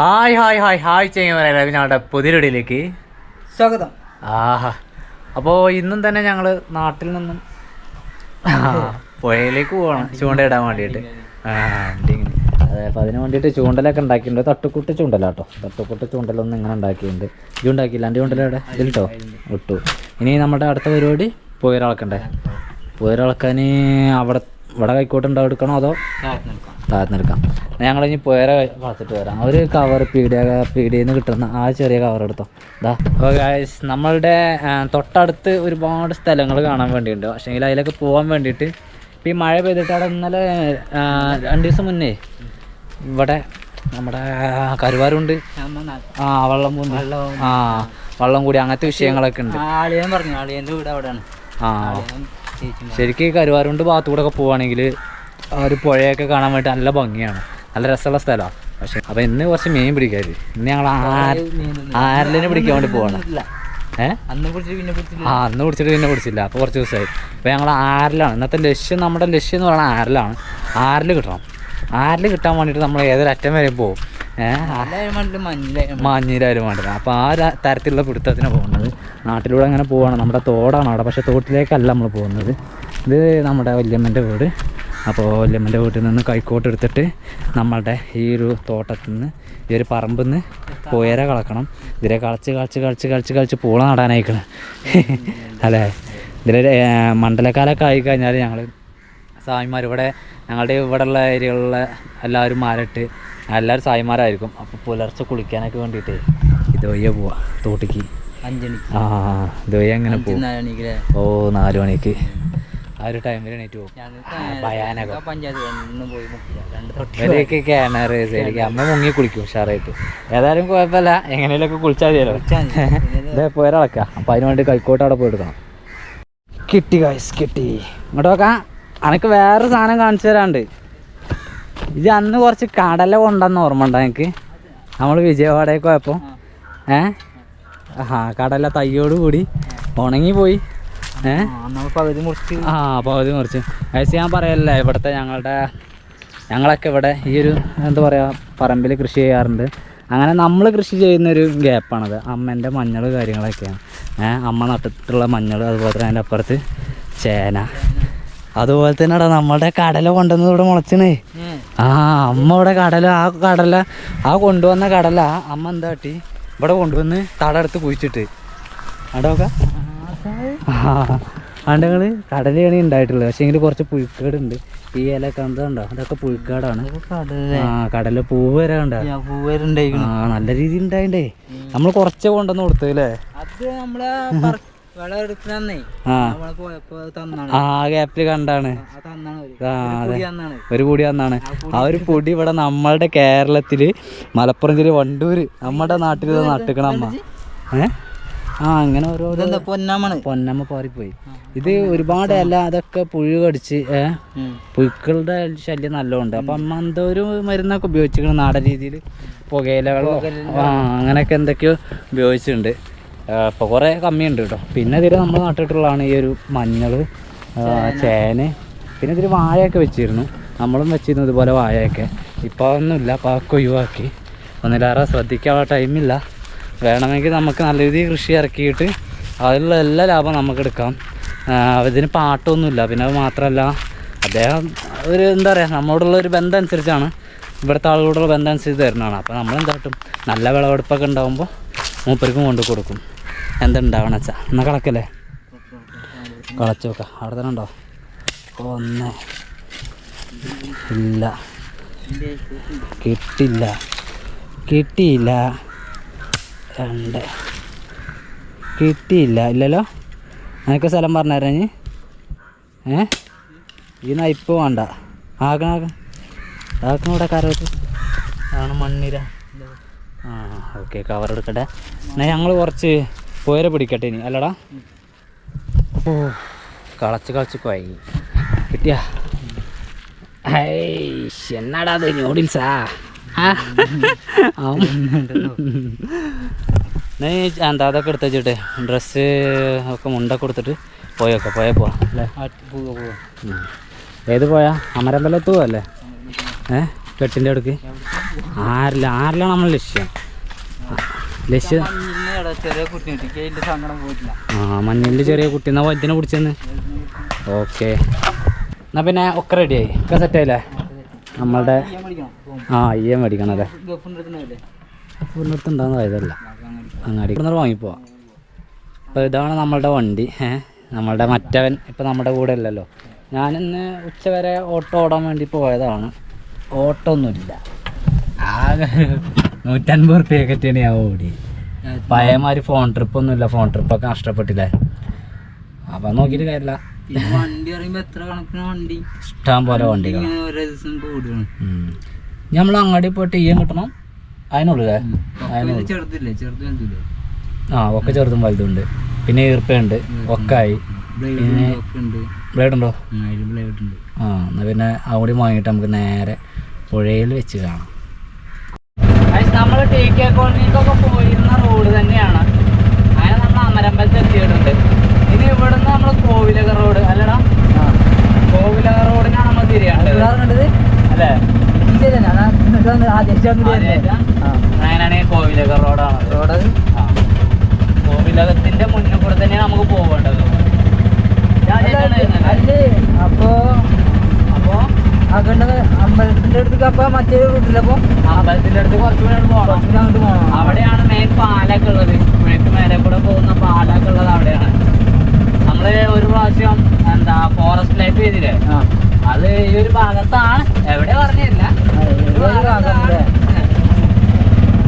Hi hi hi hi ചെയ്യുമ്പോൾ ഞങ്ങളുടെ പുതിയൊടിയിലേക്ക് സ്വാഗതം. ആഹാ. അപ്പോൾ ഇന്നും തന്നെ ഞങ്ങൾ നാട്ടിൽ നിന്നും പുഴയിലേക്ക് പോവാണ് ചൂണ്ടയിടാൻ വേണ്ടിയിട്ട്. അതെ അപ്പോൾ അതിന് വേണ്ടിയിട്ട് ചൂണ്ടലൊക്കെ ഉണ്ടാക്കിയിട്ടുണ്ട്. തട്ടുക്കുട്ട് ചൂണ്ടല കേട്ടോ തട്ടുക്കുട്ട് ചൂണ്ടലൊന്നും ഇങ്ങനെ ഉണ്ടാക്കിയിട്ടുണ്ട്. ഇത് ഉണ്ടാക്കിയില്ല? എന്റെ ചൂണ്ടല ഇതിൽ കേട്ടോ ഇട്ടു. ഇനി നമ്മുടെ അടുത്ത പരിപാടി പുയരളക്കണ്ടേ? പുയരളക്കാൻ അവിടെ ഇവിടെ കൈക്കോട്ടുണ്ടാവും എടുക്കണോ അതോ? താഴ്ന്നെടുക്കാം. ഞങ്ങൾ ഇനി പുയര വളർത്തിട്ട് വരാം. ഒരു കവർ പീഡിയ പീഡിയിൽ നിന്ന് കിട്ടുന്ന ആ ചെറിയ കവർ എടുത്തോ. ഇതാ ഗായ്സ് നമ്മളുടെ തൊട്ടടുത്ത് ഒരുപാട് സ്ഥലങ്ങൾ കാണാൻ വേണ്ടിയുണ്ട്. പക്ഷേ അതിലൊക്കെ പോകാൻ വേണ്ടിയിട്ട് ഇപ്പം ഈ മഴ പെയ്തിട്ട് അവിടെ ഇന്നലെ രണ്ട് ദിവസം മുന്നേ ഇവിടെ നമ്മുടെ കരുവാരുണ്ട്. ആ വെള്ളം പൂന്തി ആ വെള്ളം കൂടി. അങ്ങനത്തെ വിഷയങ്ങളൊക്കെ ഉണ്ട്. ആളിയൻ പറഞ്ഞു. ആളിയന്റെ വീട് അവിടെയാണ്. ആ. ശരിക്കും ഈ കരുവാരുണ്ട് ഭാഗത്തു കൂടെ ഒക്കെ പോവുകയാണെങ്കിൽ ആ ഒരു പുഴയൊക്കെ കാണാൻ വേണ്ടി നല്ല ഭംഗിയാണ്. നല്ല രസമുള്ള സ്ഥലമാണ് പക്ഷെ അപ്പം ഇന്ന് കുറച്ച് മീൻ പിടിക്കാതി ഇന്ന് ഞങ്ങൾ ആര ആരലിനെ പിടിക്കാൻ വേണ്ടി പോവാണ്. ഏഹ് അന്ന് പിടിച്ച് പിന്നെ പിടിച്ചില്ല ആ അന്ന് പിടിച്ചിട്ട് പിന്നെ പിടിച്ചില്ല അപ്പോൾ കുറച്ച് ദിവസമായി. അപ്പോൾ ഞങ്ങൾ ആരലാണ്. ഇന്നത്തെ ലക്ഷ്യം നമ്മുടെ ലക്ഷ്യം എന്ന് പറയുന്നത് ആരലാണ്. ആറിൽ കിട്ടണം. ആറിൽ കിട്ടാൻ വേണ്ടിയിട്ട് നമ്മൾ ഏതൊരു അറ്റം വരെ പോകും. മഞ്ഞിലായാലും വേണ്ടത്. അപ്പോൾ ആ ഒരു തരത്തിലുള്ള പിടുത്തത്തിനാണ് പോകുന്നത്. നാട്ടിലൂടെ അങ്ങനെ പോവാണ്. നമ്മുടെ തോടാണ് അവിടെ. പക്ഷേ തോട്ടിലേക്കല്ല നമ്മൾ പോകുന്നത്. ഇത് നമ്മുടെ വല്യമ്മന്റെ വീട്. അപ്പോൾ ലെമ്മന്റെ വീട്ടിൽ നിന്ന് കൈക്കോട്ട് എടുത്തിട്ട് നമ്മളുടെ ഈ ഒരു തോട്ടത്തിൽ നിന്ന് ഈ ഒരു പറമ്പിൽ നിന്ന് പുയര കളക്കണം. ഇതിലെ കളച്ച് കളച്ച് കളച്ച് കളച്ച് കളിച്ച് പൂള നടാനായിക്കണം. അല്ലേ? ഇതിലെ മണ്ഡലക്കാലൊക്കെ ആയി കഴിഞ്ഞാൽ ഞങ്ങൾ സായിമാർ ഇവിടെ ഞങ്ങളുടെ ഇവിടെയുള്ള ഏരിയകളിലെ എല്ലാവരും മാരട്ട് എല്ലാവരും സായിമാരായിരിക്കും. അപ്പോൾ പുലർച്ചെ കുളിക്കാനൊക്കെ വേണ്ടിയിട്ട് ഇതുവയ്യ പോവാ തോട്ടിക്ക്. ആ ഇതുവയ്യ അങ്ങനെ പോകും നാലണിക്ക് ഓ നാല് മണിക്ക്. ആ ഒരു ടൈമിൽ എണീറ്റ് പോകും ഭയാനകം. കിണറ് ശരിക്കും. അമ്മ മുങ്ങി കുളിക്കും ഉഷാറായിട്ട്. ഏതായാലും കുഴപ്പമില്ല. എങ്ങനെയൊക്കെ കുളിച്ചാൽ മതിയല്ലോ. ഇതേ പോരാളക്കാം അപ്പം അതിന് വേണ്ടി കൈക്കോട്ട് അവിടെ പോയി എടുക്കണം. കിട്ടി ഗൈസ് കിട്ടി. ഇങ്ങോട്ട് നോക്കാം. അനക്ക് വേറെ സാധനം കാണിച്ചു തരാണ്ട്. ഇത് അന്ന് കുറച്ച് കടല കൊണ്ടെന്ന് ഓർമ്മ ഉണ്ടോ എനിക്ക് നമ്മൾ വിജയവാഡയൊക്കെ പോയപ്പോൾ ഏഹ് ആ കടല തയ്യോട് കൂടി ഉണങ്ങി പോയി ഏ നമ്മൾ പകുതി മുറിച്ച് ആ പകുതി മുറിച്ച്. ഗൈസ് ഞാൻ പറയല്ലേ ഇവിടുത്തെ ഞങ്ങളുടെ ഞങ്ങളൊക്കെ ഇവിടെ ഈ ഒരു എന്താ പറയുക പറമ്പിൽ കൃഷി ചെയ്യാറുണ്ട്. അങ്ങനെ നമ്മൾ കൃഷി ചെയ്യുന്നൊരു ഗ്യാപ്പാണത്. അമ്മേന്റെ മഞ്ഞൾ കാര്യങ്ങളൊക്കെയാണ്. ഏഹ് അമ്മ നട്ടിട്ടുള്ള മഞ്ഞൾ അതുപോലെ തന്നെ അതിന്റെ അപ്പുറത്ത് ചേന. അതുപോലെ തന്നെ എടാ നമ്മളുടെ കടല കൊണ്ടുവന്നത് ഇവിടെ മുളച്ചണേ ആ അമ്മ ഇവിടെ കടല ആ കടല ആ കൊണ്ടുവന്ന കടല അമ്മ എന്താ കാട്ടി? ഇവിടെ കൊണ്ടുവന്ന് തടടുത്ത് കുഴിച്ചിട്ട്. അടോക്ക ആണ്ടങ്ങൾ കണി ഉണ്ടായിട്ടുള്ളത് പക്ഷേ എങ്കിൽ കുറച്ച് പുഴുക്കേടുണ്ട് ഈ ഇല കണ്ടോ? അതൊക്കെ പുഴുക്കാടാണ് ആ കടല പൂവ് വരെ കണ്ട? ആ നല്ല രീതിയിൽ ഉണ്ടായിണ്ടേ നമ്മൾ കുറച്ച് കൊണ്ടുവന്ന് കൊടുത്തു അല്ലേ ആ. ഗ്യാപ്പിൽ കണ്ടാണ്. ആ അതെ ഒരു പൊടി തന്നാണ്. ആ ഒരു പൊടി ഇവിടെ നമ്മളുടെ കേരളത്തിൽ മലപ്പുറം ജില്ല വണ്ടൂര് നമ്മുടെ നാട്ടിൽ നട്ടുക്കണമ്മ നട്ടിക്കണ അമ്മ. ഏ? ആ അങ്ങനെ ഓരോ പൊന്നാമാണ് പൊന്നമ്മ പാറിപ്പോയി. ഇത് ഒരുപാട് ഇല അതൊക്കെ പുഴു കടിച്ച് ഏഹ് പുഴുക്കളുടെ ശല്യം നല്ലോണ്ട്. അപ്പൊ അമ്മ എന്തോ ഒരു മരുന്നൊക്കെ ഉപയോഗിച്ചിരിക്കണം നാടൻ രീതിയിൽ പുകയിലകളോ ആ അങ്ങനെയൊക്കെ എന്തൊക്കെയോ ഉപയോഗിച്ചിട്ടുണ്ട്. ഇപ്പോൾ കുറേ കമ്മിയുണ്ട് കേട്ടോ. പിന്നെ ഇതിൽ നമ്മൾ നട്ടിട്ടുള്ളതാണ് ഈ ഒരു മഞ്ഞൾ ചേന. പിന്നെ ഇതിൽ വാഴയൊക്കെ വെച്ചിരുന്നു. നമ്മളും വെച്ചിരുന്നു ഇതുപോലെ വാഴയൊക്കെ. ഇപ്പോൾ ഒന്നുമില്ല അപ്പോൾ അതൊക്കെ ഒഴിവാക്കി. ഒന്നിലേറെ ശ്രദ്ധിക്കാനുള്ള ടൈമില്ല. വേണമെങ്കിൽ നമുക്ക് നല്ല രീതിയിൽ കൃഷി ഇറക്കിയിട്ട് അതിലുള്ള എല്ലാ ലാഭം നമുക്ക് എടുക്കാം. ആ, ഇതിന് പാട്ടൊന്നുമില്ല. പിന്നെ അത് മാത്രമല്ല അദ്ദേഹം ഒരു എന്താ പറയുക നമ്മോടുള്ള ഒരു ബന്ധം അനുസരിച്ചാണ് ഇവിടുത്തെ ആളുകളോടുള്ള ബന്ധം അനുസരിച്ച് തരുന്നതാണ്. അപ്പോൾ നമ്മൾ എന്താ കിട്ടും? നല്ല വിളവെടുപ്പൊക്കെ ഉണ്ടാകുമ്പോൾ മൂപ്പർക്കും കൊണ്ടു കൊടുക്കും. എന്തുണ്ടാവണം വെച്ചാൽ എന്നാൽ കളക്കല്ലേ കളച്ച് നോക്കാം. അവിടെ തന്നെ ഉണ്ടോ? ഒന്ന് ഇല്ല. കിട്ടില്ല കിട്ടിയില്ല. രണ്ട് കിട്ടിയില്ല ഇല്ലല്ലോ? നിനക്ക് സ്ഥലം പറഞ്ഞുതരാ നീ ഏ? ഈ നയിപ്പ് വേണ്ട. ആക്കണ ആക്കണ. ഇവിടെ ആണ് മണ്ണിര. ആ ഓക്കെ കവർ എടുക്കട്ടെ. എന്നാൽ ഞങ്ങൾ കുറച്ച് പോയരെ പിടിക്കട്ടെ ഇനി അല്ലടാ? ഓ കളച്ച് കളച്ച് കൊയങ്ങി കിട്ടിയാ? എന്നാടാ അത് ന്യൂഡിൽസാ ആ? നീ എന്താ അതൊക്കെ എടുത്ത് വെച്ചിട്ടെ ഡ്രസ്സ് ഒക്കെ മുണ്ട കൊടുത്തിട്ട് പോയൊക്കെ പോയാൽ പോവാ അല്ലേ. ഏത് പോയാ? അമരമ്പലത്ത് പോവല്ലേ ഏ? കെട്ടിന്റെ അടുക്ക് ആരില്ല ആരിലാണ് നമ്മൾ ലക്ഷ്യം? ലക്ഷ്യം? ആ മഞ്ഞിൽ ചെറിയ കുട്ടി. എന്നാ വൈദ്യനെ പിടിച്ചെന്ന്? ഓക്കെ. എന്നാ പിന്നെ ഒക്കെ റെഡിയായി ഒക്കെ സെറ്റായില്ലേ നമ്മളുടെ ആ അയ്യം മേടിക്കണം അല്ലേ ഇതല്ല അങ്ങാടി. ഇവിടുന്ന് വാങ്ങിപ്പോ അപ്പോൾ ഇതാണ് നമ്മളുടെ വണ്ടി. നമ്മളുടെ മറ്റവൻ ഇപ്പം നമ്മുടെ കൂടെ ഇല്ലല്ലോ. ഞാനിന്ന് ഉച്ചവരെ ഓട്ടോ ഓടാൻ വേണ്ടി പോയതാണ്. ഓട്ടോ ഒന്നുമില്ല. ആകെ നൂറ്റൻപത് നൂറ്റൻപത് റുപ്യക്കെറ്റാണ് ഞാൻ ഓടി. പഴയമാതിരി ഫോൺ ട്രിപ്പ് ഒന്നുമില്ല. ഫോൺ ട്രിപ്പൊക്കെ നഷ്ടപ്പെട്ടില്ലേ? അപ്പം നോക്കിയിട്ട് കാര്യമില്ല. വണ്ടി പറയുമ്പോ എത്ര കണക്കിന് വണ്ടി? ഇഷ്ടം പോലെ വണ്ടി ഓരോ ദിവസം കൂടുകയാണ് നമ്മൾ അങ്ങാടി പോയിട്ട് ഈയം കിട്ടണം. വലുതില്ലേ? ആ ഒക്കെ ചെറുതും വലുതും ഉണ്ട് പിന്നെ ഈർപ്പയുണ്ട്. ഒക്കായി ബ്ലേഡ് ഉണ്ട്. ബ്ലേഡ് ഉണ്ടോ അതിൽ ബ്ലേഡ് ഉണ്ട്. ആ എന്നാ പിന്നെ അവിടെ വാങ്ങിയിട്ട് നമുക്ക് നേരെ പുഴയിൽ വെച്ച് കാണാം. നമ്മൾ ടി കെ കോളനിക്കൊക്കെ പോയിരുന്ന റോഡ് തന്നെയാണ്. അങ്ങനെ നമ്മൾ അമരമ്പലത്ത് എത്തിയിട്ടുണ്ട്. ഇനി ഇവിടുന്ന് നമ്മൾ കോവിലക റോഡ് അല്ലടാ. കോവിലക റോഡിനാണ് നമ്മൾ തിരിയേണ്ടത് അല്ലേ? അങ്ങനെയാണെങ്കിൽ കോവിലക റോഡാണ് ആ. കോവിലകത്തിന്റെ മുന്നിൽ കൂടെ തന്നെയാണ് നമുക്ക് പോവേണ്ടത്. അപ്പോ അപ്പോ? അകണ്ട അമ്പലത്തിന്റെ അടുത്തേക്ക് അപ്പൊ മറ്റേ റൂട്ടിലപ്പോ അമ്പലത്തിന്റെ അടുത്ത് കുറച്ചു അങ്ങോട്ട് പോകണം അങ്ങോട്ട് പോകണം അവിടെയാണ് മെയിൻ പാലൊക്കെ ഉള്ളത്. പുഴയ്ക്ക് മേലെ കൂടെ പോകുന്ന പാലൊക്കെ ഉള്ളത് അവിടെയാണ്. നമ്മൾ ഒരു പ്രാവശ്യം എന്താ ഫോറസ്റ്റ് ലൈഫ് ചെയ്തില്ലേ ആ അത് ഈ ഒരു ഭാഗത്താണ് എവിടെ പറഞ്ഞില്ല ഇത് ഒരു ഭാഗമല്ലേ?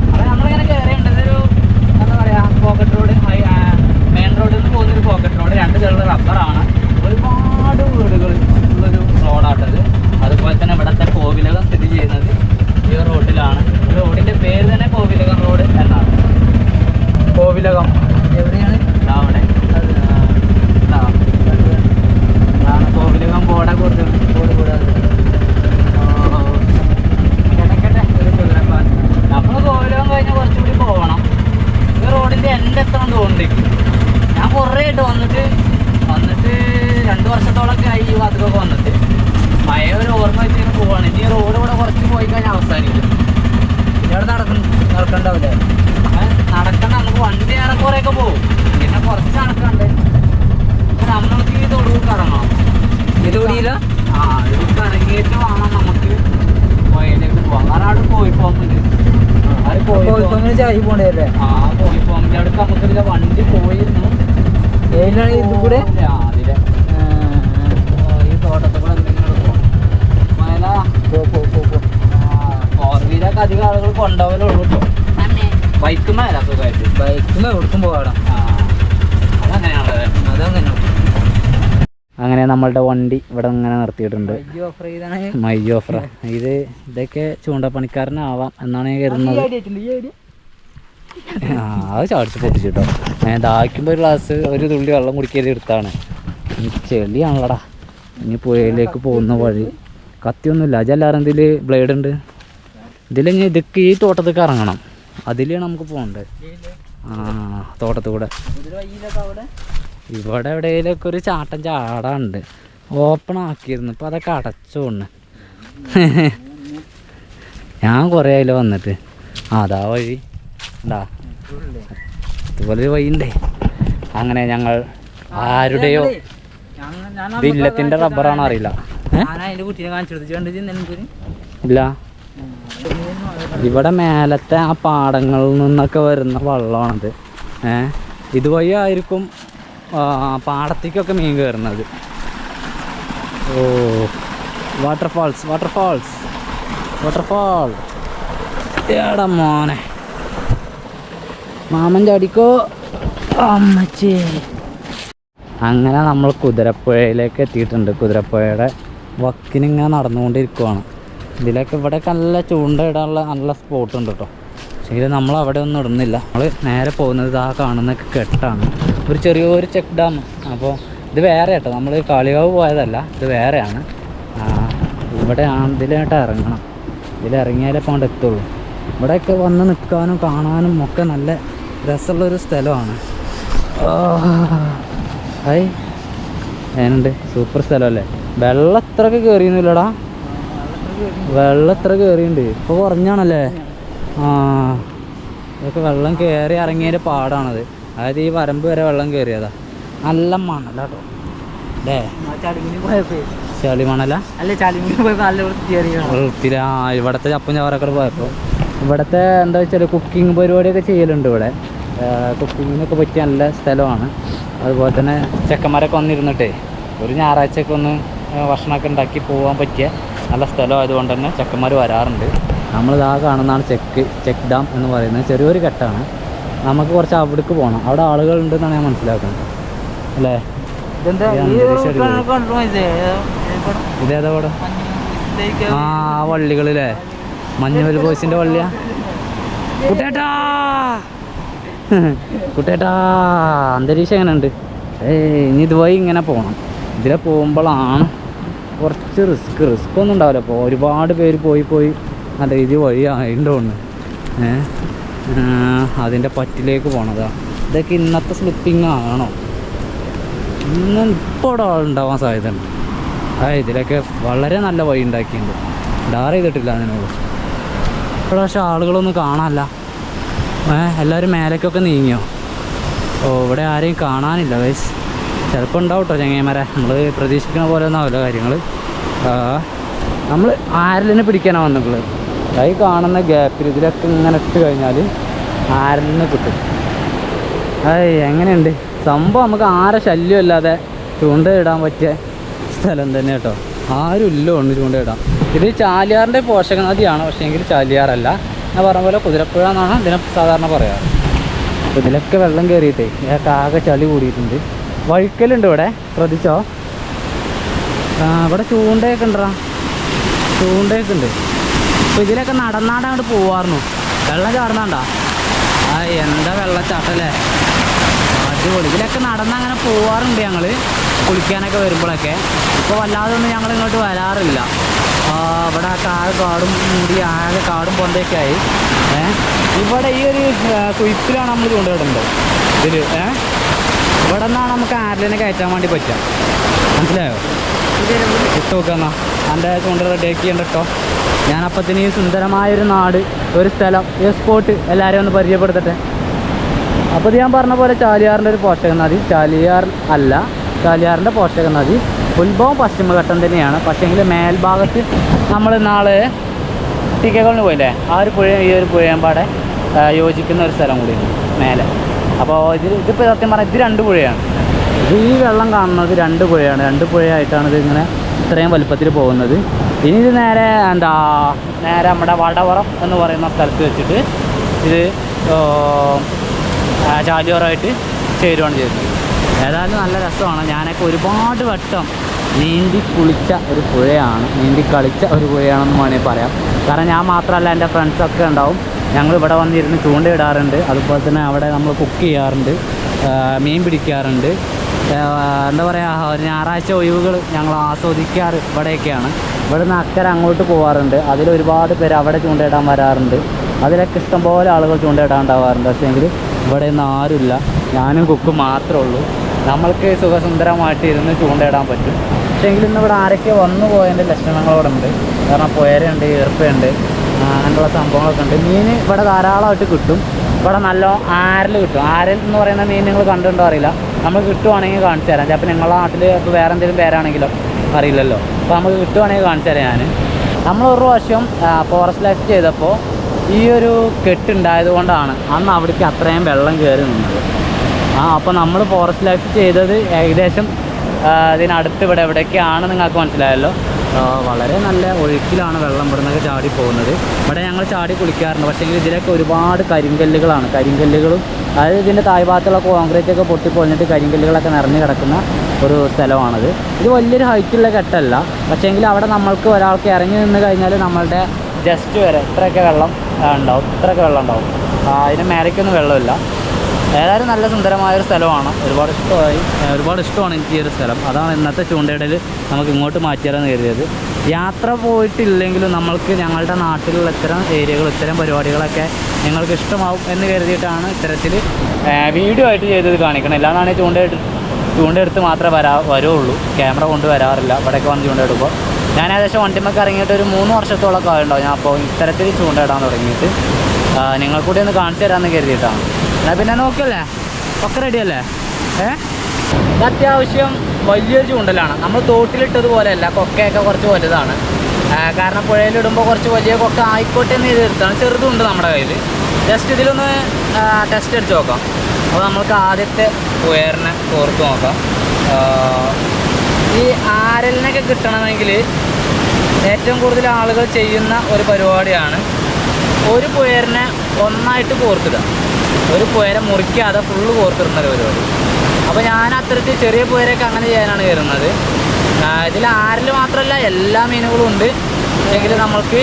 അപ്പൊ നമ്മളിങ്ങനെ കയറിയുണ്ട് ഇതൊരു എന്താ പറയാ പോക്കറ്റ് റോഡ് മെയിൻ റോഡിൽ നിന്ന് പോകുന്നൊരു പോക്കറ്റ് റോഡ് രണ്ട് ചെറുത് റബ്ബറാണ് ഒരുപാട് വീടുകൾ ഉള്ളൊരു റോഡാട്ടത് അതുപോലെ തന്നെ ഇവിടുത്തെ കോവിലകം സ്ഥിതി ചെയ്യുന്നത് ഈ റോഡിലാണ് ഈ റോഡിന്റെ പേര് തന്നെ കോവിലകം റോഡ് എന്നാണ് കോവിലകം എവിടെയാണ് ദാ അവിടെ ദാ. അതാണ് കോവിലകം ബോർഡൊക്കെ കൊടുത്തത് ബോർഡ് കൂടാതെ കിടക്കട്ടെ ഒരു കുതിരപ്പാൻ നമ്മൾ കോവിലകം കഴിഞ്ഞ് കുറച്ചുകൂടി പോകണം ഈ റോഡിന്റെ എന്റെ എത്തണം തോന്നുന്നുണ്ട് ഞാൻ കുറേ ആയിട്ട് വന്നിട്ട് വന്നിട്ട് രണ്ട് വർഷത്തോളൊക്കെ ആയി ഈ ഭാഗത്തൊക്കെ വന്നിട്ട് പഴയ ഒരു ഓർമ്മ വെച്ചിങ്ങനെ പോവാണ് ഇനി ഈ റോഡ് ഇവിടെ കുറച്ച് പോയി കഴിഞ്ഞാൽ അവസാനിക്കും ഇവിടെ നടക്കണ്ട നടക്കണ്ടാവില്ലേ അങ്ങനെ നടക്കണ്ട നമുക്ക് വണ്ടി ഏറെക്കുറെയൊക്കെ പോകും പിന്നെ കുറച്ച് നടക്കണ്ട് ഇപ്പൊ നമ്മൾക്ക് ഈ തൊടുക്ക് ഇറങ്ങണം ഇത് കൂടിയില്ല ആ ഇതൊക്കെ ഇറങ്ങിയിട്ട് വേണം നമുക്ക് പുഴയിലേക്ക് പോകാം കാരണം അവിടെ പോയി പോകുന്നുണ്ട് അത് പോയി പോകും കോഴിക്കോമിന് ചാരി പോണ്ടല്ലേ ആ പോയി പോകുമ്പോൾ അടുത്ത് നമുക്ക് ഇതിലെ വണ്ടി പോയിരുന്നു ഏതിലാണ് ഇത് കൂടെ ആ, അതിലെ ആ, ഈ തോട്ടത്തിൽ കൂടെ എന്തെങ്കിലും പോകും മല പോ പോ പോ പോ ഫോർ വീലൊക്കെ അധികം ആളുകൾ കൊണ്ടുപോകലുള്ളൂ കേട്ടോ ബൈക്ക് മേല സുഖമായിട്ട് ബൈക്കിന് എവിടേക്കും പോകാടാ ആ അതങ്ങനെയാണല്ലേ അതങ്ങനെ അങ്ങനെ നമ്മളുടെ വണ്ടി ഇവിടെ ഇങ്ങനെ നിർത്തിയിട്ടുണ്ട്. മൈ ഓഫർ ഇത് ഇതൊക്കെ ചൂണ്ടപ്പണിക്കാരനാവാം എന്നാണ് ഞാൻ കരുതുന്നത്. അത് ചാടിച്ച് പൊട്ടിച്ചിട്ടോ. ഞാൻ ദാഹിക്കുമ്പോൾ ഒരു ഗ്ലാസ് ഒരു തുള്ളി വെള്ളം കുടിക്കരുത് എടുത്താണ്. ചെളിയാണല്ലടാ. ഇനി പുഴയിലേക്ക് പോകുന്ന വഴി. കത്തിയൊന്നുമില്ല. അതല്ലാതെ ഇതിൽ ബ്ലേഡ് ഉണ്ട്. ഇതിൽ ഇനി ഇതൊക്കെ ഈ തോട്ടത്തേക്ക് ഇറങ്ങണം. അതിലാണ് നമുക്ക് പോകണ്ടേ? ആ തോട്ടത്തിൽ കൂടെ ഇവിടെ എവിടെയെങ്കിലൊക്കെ ഒരു ചാട്ടം ചാടാണ്ട് ഓപ്പൺ ആക്കിയിരുന്നു. ഇപ്പം അതൊക്കെ അടച്ചോണ്ട് ഞാൻ കുറേ അതിൽ വന്നിട്ട്. അതാ വഴി. എന്താ ഇതുപോലെ ഒരു വഴിയുണ്ടേ. അങ്ങനെ ഞങ്ങൾ ആരുടെയോ ഇല്ലത്തിന്റെ റബ്ബറാണോ അറിയില്ല. ഇല്ല. ഇവിടെ മേലത്തെ ആ പാടങ്ങളിൽ നിന്നൊക്കെ വരുന്ന വള്ളമാണത്. ഏഹ് ഇതുവഴി ആയിരിക്കും പാടത്തേക്കൊക്കെ മീൻ കയറുന്നത്. ഓ വാട്ടർഫാൾസ് വാട്ടർഫാൾസ് വാട്ടർഫാൾ ഏടാ മോനെ. മാമൻ ചാടിക്കോ? അമ്മച്ചേ. അങ്ങനെ നമ്മൾ കുതിരപ്പുഴയിലേക്ക് എത്തിയിട്ടുണ്ട്. കുതിരപ്പുഴയുടെ വക്കിനിങ്ങനെ നടന്നുകൊണ്ടിരിക്കുവാണ്. ഇതിലേക്ക് ഇവിടെ നല്ല ചൂണ്ട ഇടാനുള്ള നല്ല സ്പോട്ടുണ്ട് കേട്ടോ. പക്ഷേ നമ്മൾ അവിടെ ഒന്നും ഇടുന്നില്ല. നമ്മൾ നേരെ പോകുന്നത് ആ കാണുന്ന കെട്ടാണ്. ഒരു ചെറിയൊരു ചെക്ക് ഡാം അപ്പോൾ ഇത് വേറെ കേട്ടോ. നമ്മൾ കാളികാവ് പോയതല്ല ഇത് വേറെയാണ്. ഇവിടെ ഇതിലായിട്ട് ഇറങ്ങണം. ഇതിലിറങ്ങിയാലേ പോകേണ്ട എത്തുള്ളൂ. ഇവിടെയൊക്കെ വന്ന് നിൽക്കാനും കാണാനും ഒക്കെ നല്ല രസമുള്ളൊരു സ്ഥലമാണ്. ഹായ്. ഏനുണ്ട് സൂപ്പർ സ്ഥലമല്ലേ? വെള്ളം എത്രയൊക്കെ കയറിയൊന്നുമില്ലടാ വെള്ളം എത്ര കയറിയുണ്ട് ഇപ്പോൾ കുറഞ്ഞാണല്ലേ? ആ ഇതൊക്കെ വെള്ളം കയറി ഇറങ്ങിയതിന്റെ പാടാണത്. അതായത് ഈ വരമ്പ് വരെ വെള്ളം കയറിയതാ നല്ല മണലാട്ടോ. അല്ലേ ചളി മണല? അല്ല വൃത്തിയില ഇവിടുത്തെ ചപ്പും ചവറൊക്കെ പോയപ്പോൾ ഇവിടുത്തെ എന്താ വെച്ചാൽ കുക്കിംഗ് പരിപാടിയൊക്കെ ചെയ്യലുണ്ട് ഇവിടെ. കുക്കിങ്ങിനൊക്കെ പറ്റിയ നല്ല സ്ഥലമാണ്. അതുപോലെ തന്നെ ചെക്കന്മാരൊക്കെ വന്നിരുന്നിട്ടേ ഒരു ഞായറാഴ്ചയൊക്കെ ഒന്ന് ഭക്ഷണമൊക്കെ ഉണ്ടാക്കി പോകാൻ പറ്റിയ നല്ല സ്ഥലമായതുകൊണ്ട് തന്നെ ചെക്കന്മാർ വരാറുണ്ട്. നമ്മളിതാ കാണുന്നതാണ് ചെക്ക് ചെക്ക് ഡാം എന്ന് പറയുന്നത്. ചെറിയൊരു കെട്ടാണ്. നമുക്ക് കുറച്ച് അവിടേക്ക് പോകണം അവിടെ ആളുകൾ ആളുകളുണ്ടെന്നാണ് ഞാൻ മനസ്സിലാക്കുന്നത്. അല്ലേ? ഇതേതാ പടം ആ വള്ളികളില്ലേ മഞ്ഞുവൽ ബോയ്സിന്റെ വള്ളിയാ? കുട്ടേട്ടാ! കുട്ടേട്ടാ! അന്തരീക്ഷം എങ്ങനെ ഉണ്ട് ഏയ് ഇനി ഇതുവഴി ഇങ്ങനെ പോകണം ഇതിലെ പോകുമ്പോഴാണ് കുറച്ച് റിസ്ക്. റിസ്ക് ഒന്നും ഉണ്ടാവില്ല. അപ്പോൾ ഒരുപാട് പേര് പോയി പോയി നല്ല രീതി വഴി ആയിട്ടുണ്ടോന്ന് ഏ? അതിന്റെ പറ്റിലേക്ക് പോണതാ. ഇതൊക്കെ ഇന്നത്തെ സ്ലിപ്പിംഗ് ആണോ? ഇന്ന് ഇപ്പോൾ ഇവിടെ ആളുണ്ടാവാൻ സാധ്യതയുണ്ട്. ആ ഇതിലൊക്കെ വളരെ നല്ല വഴി ഉണ്ടാക്കിയിട്ടുണ്ട്. ഡാർ ചെയ്തിട്ടില്ല അതിനോട് ഇവിടെ പക്ഷെ ആളുകളൊന്നും കാണാനല്ല. എല്ലാവരും മേലേക്കൊക്കെ നീങ്ങിയോ? ഓ ഇവിടെ ആരെയും കാണാനില്ല വയസ് ചിലപ്പോൾ ഉണ്ടാവും കേട്ടോ ചങ്ങേമാരെ നമ്മൾ പ്രതീക്ഷിക്കുന്ന പോലെ ഒന്നും കാര്യങ്ങൾ നമ്മൾ ആരലിനെ പിടിക്കാനാണ് വന്നിട്ടുള്ളത്? കൈ കാണുന്ന ഗ്യാപ്പിൽ ഇതിലൊക്കെ ഇങ്ങനെ ഇട്ട് കഴിഞ്ഞാൽ ആരലിനെ കിട്ടും. അയ് എങ്ങനെയുണ്ട്? സംഭവം നമുക്ക് ആരെ ശല്യമില്ലാതെ ചൂണ്ടയിടാൻ പറ്റിയ സ്ഥലം തന്നെ കേട്ടോ. ആരും ഇല്ല ഉണ്ട് ചൂണ്ടയിടാം ഇത് ചാലിയാറിന്റെ പോഷക നദിയാണ് പക്ഷേ എങ്കിൽ ചാലിയാറല്ല. ഞാൻ പറഞ്ഞ പോലെ കുതിരപ്പുഴ എന്നാണ് ഇതിനെ സാധാരണ പറയാറ്. അപ്പോൾ ഇതിലൊക്കെ വെള്ളം കയറിയിട്ടേ ഇതൊക്കെ ആകെ ചളി കൂടിയിട്ടുണ്ട്. വഴുക്കലുണ്ട് ഇവിടെ ശ്രദ്ധിച്ചോ? ഇവിടെ ചൂണ്ടയൊക്കെ ഉണ്ടോ ചൂണ്ടയൊക്കെ ഉണ്ട്. അപ്പോൾ ഇതിലൊക്കെ നടന്നാടാണ്ട് പോവാറുന്നു വെള്ളം ചാടുന്നാണ്ടാ ആ എന്താ വെള്ളച്ചാട്ടല്ലേ? അടിപൊളി. ഇതിലൊക്കെ നടന്നങ്ങനെ പോവാറുണ്ട് ഞങ്ങൾ കുളിക്കാനൊക്കെ വരുമ്പോഴൊക്കെ. ഇപ്പോൾ വല്ലാതെ ഒന്നും ഞങ്ങൾ ഇങ്ങോട്ട് വരാറില്ല. ആ, ഇവിടെ ആകെ കാടും മൂടി ആകെ കാടും പൊന്തയൊക്കെ ആയി ഇവിടെ ഈ ഒരു കുയിപ്പിലാണ് നമ്മൾ ചൂണ്ടയിടുന്നത് ഇതിൽ ഏ? ഇവിടെ നിന്നാണ് നമുക്ക് ആരിലിനെ കയറ്റാൻ വേണ്ടി പറ്റുക മനസ്സിലായോ? ഇട്ട് നോക്കാന്നാ എന്റെ ചൂണ്ട റെഡിയാക്കി കേട്ടോ ഞാൻ അപ്പത്തിന് ഈ സുന്ദരമായൊരു നാട് ഒരു സ്ഥലം ഈ സ്പോട്ട് എല്ലാവരെയും ഒന്ന് പരിചയപ്പെടുത്തട്ടെ. അപ്പോൾ ഞാൻ പറഞ്ഞ പോലെ ചാലിയാറിന്റെ ഒരു പോഷക നദി. ചാലിയാർ അല്ല ചാലിയാറിന്റെ പോഷക നദി. ഉത്ഭവം പശ്ചിമഘട്ടം തന്നെയാണ്. പക്ഷേ പക്ഷേങ്കിൽ മേൽഭാഗത്ത് നമ്മൾ നാളെ ടിക്കകളിന് പോയില്ലേ? ആ ഒരു പുഴ ഈ ഒരു പുഴയമ്പാടെ യോജിക്കുന്ന ഒരു സ്ഥലം കൂടിയാണ് മേലെ. അപ്പോൾ ഇതിൽ ഇതിപ്പോൾ സത്യം പറഞ്ഞാൽ ഇത് രണ്ട് പുഴയാണ്. ഇത് ഈ വെള്ളം കാണുന്നത് രണ്ട് പുഴയാണ്. രണ്ട് പുഴയായിട്ടാണ് ഇതിങ്ങനെ ഇത്രയും വലുപ്പത്തിൽ പോകുന്നത്. ഇനി ഇത് നേരെ എന്താ നേരെ നമ്മുടെ വടവറം എന്ന് പറയുന്ന സ്ഥലത്ത് വെച്ചിട്ട് ഇത് ചാലിയോറായിട്ട് ചേരുവാണ് ചെയ്തത്. ഏതായാലും നല്ല രസമാണ്. ഞാനൊക്കെ ഒരുപാട് വട്ടം നീന്തി കുളിച്ച ഒരു പുഴയാണ് നീന്തി കളിച്ച ഒരു പുഴയാണെന്ന് വേണമെങ്കിൽ പറയാം. കാരണം ഞാൻ മാത്രമല്ല എന്റെ ഫ്രണ്ട്സൊക്കെ ഉണ്ടാവും. ഞങ്ങൾ ഇവിടെ വന്നിരുന്ന് ചൂണ്ടയിടാറുണ്ട്. അതുപോലെ തന്നെ അവിടെ നമ്മൾ കുക്ക് ചെയ്യാറുണ്ട്. മീൻ പിടിക്കാറുണ്ട്. എന്താ പറയുക ഞായറാഴ്ച ഒഴിവുകൾ ഞങ്ങൾ ആസ്വദിക്കാറ് ഇവിടെയൊക്കെയാണ്. ഇവിടെ നിന്ന് അക്കരെ അങ്ങോട്ട് പോകാറുണ്ട് അതിൽ ഒരുപാട് പേര് അവിടെ ചൂണ്ടയിടാൻ വരാറുണ്ട്. അതിലൊക്കെ ഇഷ്ടംപോലെ ആളുകൾ ചൂണ്ടയിടാൻ ഉണ്ടാവാറുണ്ട് പക്ഷേങ്കിൽ ഇവിടെ നിന്ന് ആരുമില്ല. ഞാനും കുക്കും മാത്രമേ ഉള്ളൂ. നമ്മൾക്ക് സുഖസുന്ദരമായിട്ട് ഇരുന്ന് ചൂണ്ടയിടാൻ പറ്റും. പക്ഷേങ്കിൽ ഇന്ന് ഇവിടെ ആരൊക്കെ വന്നു പോയതിന്റെ ലക്ഷണങ്ങളോടെ ഉണ്ട് കാരണം പുയരുണ്ട് ഈർപ്പയുണ്ട് ആ, അങ്ങനെയുള്ള സംഭവങ്ങളൊക്കെ ഉണ്ട്. മീൻ ഇവിടെ ധാരാളമായിട്ട് കിട്ടും. ഇവിടെ നല്ല ആരൽ കിട്ടും. ആരൽ എന്ന് പറയുന്ന മീൻ നിങ്ങൾ കണ്ടിട്ടുണ്ടോ അറിയില്ല. നമ്മൾ കിട്ടുവാണെങ്കിൽ കാണിച്ചു തരാം. ചിലപ്പോൾ നിങ്ങളുടെ നാട്ടിൽ ഇപ്പോൾ വേറെ എന്തെങ്കിലും പേരാണെങ്കിലോ അറിയില്ലല്ലോ. അപ്പോൾ നമുക്ക് കിട്ടുവാണെങ്കിൽ കാണിച്ചു തരാം ഞാൻ നമ്മൾ ഒരു പ്രാവശ്യം ഫോറസ്റ്റ് ലൈഫ് ചെയ്തപ്പോൾ ഈ ഒരു കെട്ടുണ്ടായത് കൊണ്ടാണ് അന്ന് അവിടേക്ക് അത്രയും വെള്ളം കയറി നിന്നത്. ആ അപ്പോൾ നമ്മൾ ഫോറസ്റ്റ് ലൈഫ് ചെയ്തത് ഏകദേശം ഇതിനടുത്ത് ഇവിടെ എവിടെയൊക്കെയാണ് നിങ്ങൾക്ക് മനസ്സിലായല്ലോ. വളരെ നല്ല ഒഴുക്കിലാണ് വെള്ളം ഇവിടെ നിന്നൊക്കെ ചാടി പോകുന്നത്. ഇവിടെ ഞങ്ങൾ ചാടി കുളിക്കാറുണ്ട്. പക്ഷേ ഇതിലൊക്കെ ഒരുപാട് കരിങ്കല്ലുകളാണ്. കരിങ്കല്ലുകളും അതായത് ഇതിന്റെ താഴ്ഭാഗത്തുള്ള കോൺക്രീറ്റ് ഒക്കെ പൊട്ടിപ്പൊളിഞ്ഞിട്ട് കരിങ്കല്ലുകളൊക്കെ നിറഞ്ഞു കിടക്കുന്ന ഒരു സ്ഥലമാണത്. ഇത് വലിയൊരു ഹൈറ്റുള്ള കെട്ടല്ല. പക്ഷേങ്കിൽ അവിടെ നമ്മൾക്ക് ഒരാൾക്ക് ഇറങ്ങി നിന്ന് കഴിഞ്ഞാൽ നമ്മളുടെ ജസ്റ്റ് വരെ ഇത്രയൊക്കെ വെള്ളം ഉണ്ടാവും. ഇത്രയൊക്കെ വെള്ളം ഉണ്ടാവും. അതിന് മേലേക്കൊന്നും വെള്ളമില്ല. ഏതായാലും നല്ല സുന്ദരമായ ഒരു സ്ഥലമാണ്. ഒരുപാട് ഇഷ്ടമായി. ഒരുപാട് ഇഷ്ടമാണ് എനിക്ക് ഈ ഒരു സ്ഥലം. അതാണ് ഇന്നത്തെ ചൂണ്ടയിടയിൽ നമുക്ക് ഇങ്ങോട്ട് മാറ്റിയാലെന്ന് കരുതിയത്. യാത്ര പോയിട്ടില്ലെങ്കിലും നമ്മൾക്ക് ഞങ്ങളുടെ നാട്ടിലുള്ള ഇത്തരം ഏരിയകൾ ഇത്തരം പരിപാടികളൊക്കെ നിങ്ങൾക്ക് ഇഷ്ടമാവും എന്ന് കരുതിയിട്ടാണ് ഇത്തരത്തിൽ വീഡിയോ ആയിട്ട് ചെയ്തത് കാണിക്കണം എല്ലാതാണ് ചൂണ്ടയിട്ട് ചൂണ്ടയെടുത്ത് മാത്രമേ വരാ വരുള്ളൂ. ക്യാമറ കൊണ്ട് വരാറില്ല. ഇവിടെയൊക്കെ വന്ന് ചൂണ്ടയെടുക്കുമ്പോൾ ഞാൻ ഏകദേശം വണ്ടിമൊക്കെ ഇറങ്ങിയിട്ട് ഒരു മൂന്ന് വർഷത്തോളമൊക്കെ ആയിട്ടുണ്ടാവും. ഞാൻ അപ്പോൾ ഇത്തരത്തിൽ ചൂണ്ടയിടാൻ തുടങ്ങിയിട്ട്. നിങ്ങൾക്കൂടി നിങ്ങൾ കൂടി ഒന്ന് കാണിച്ചു തരാമെന്ന് കരുതിയിട്ടാണ്. എന്നാൽ പിന്നെ നോക്കിയല്ലേ? ഒക്കെ റെഡിയല്ലേ ഏ? അത്യാവശ്യം വലിയൊരു ചൂണ്ടലാണ്. നമ്മൾ തോട്ടിലിട്ടതുപോലെയല്ല കൊക്കയൊക്കെ കുറച്ച് വലുതാണ്. കാരണം പുഴയിലിടുമ്പോൾ കുറച്ച് വലിയ കൊക്ക ആയിക്കോട്ടെ എന്ന് ചെയ്തെടുത്താണ് ചെറുതുണ്ട് നമ്മുടെ കയ്യിൽ ജസ്റ്റ് ഇതിലൊന്ന് ടെസ്റ്റ് അടിച്ച് നോക്കാം. അപ്പോൾ നമ്മൾക്ക് ആദ്യത്തെ ഉയറിനെ കോർത്ത് നോക്കാം. ഈ ആരലിനൊക്കെ കിട്ടണമെങ്കിൽ ഏറ്റവും കൂടുതൽ ആളുകൾ ചെയ്യുന്ന ഒരു പരിപാടിയാണ് ഒരു പുയറിനെ ഒന്നായിട്ട് കോർത്തിടുക ഒരു പുയര മുറിക്കാതെ ഫുള്ള് കോർത്തിടുന്ന ഒരു പരിപാടി. അപ്പോൾ ഞാൻ അത്തരത്തിൽ ചെറിയ പുയരൊക്കെ അങ്ങനെ ചെയ്യാനാണ് വരുന്നത്. ഇതിൽ ആരിൽ മാത്രമല്ല എല്ലാ മീനുകളും ഉണ്ട്. എങ്കിൽ നമ്മൾക്ക്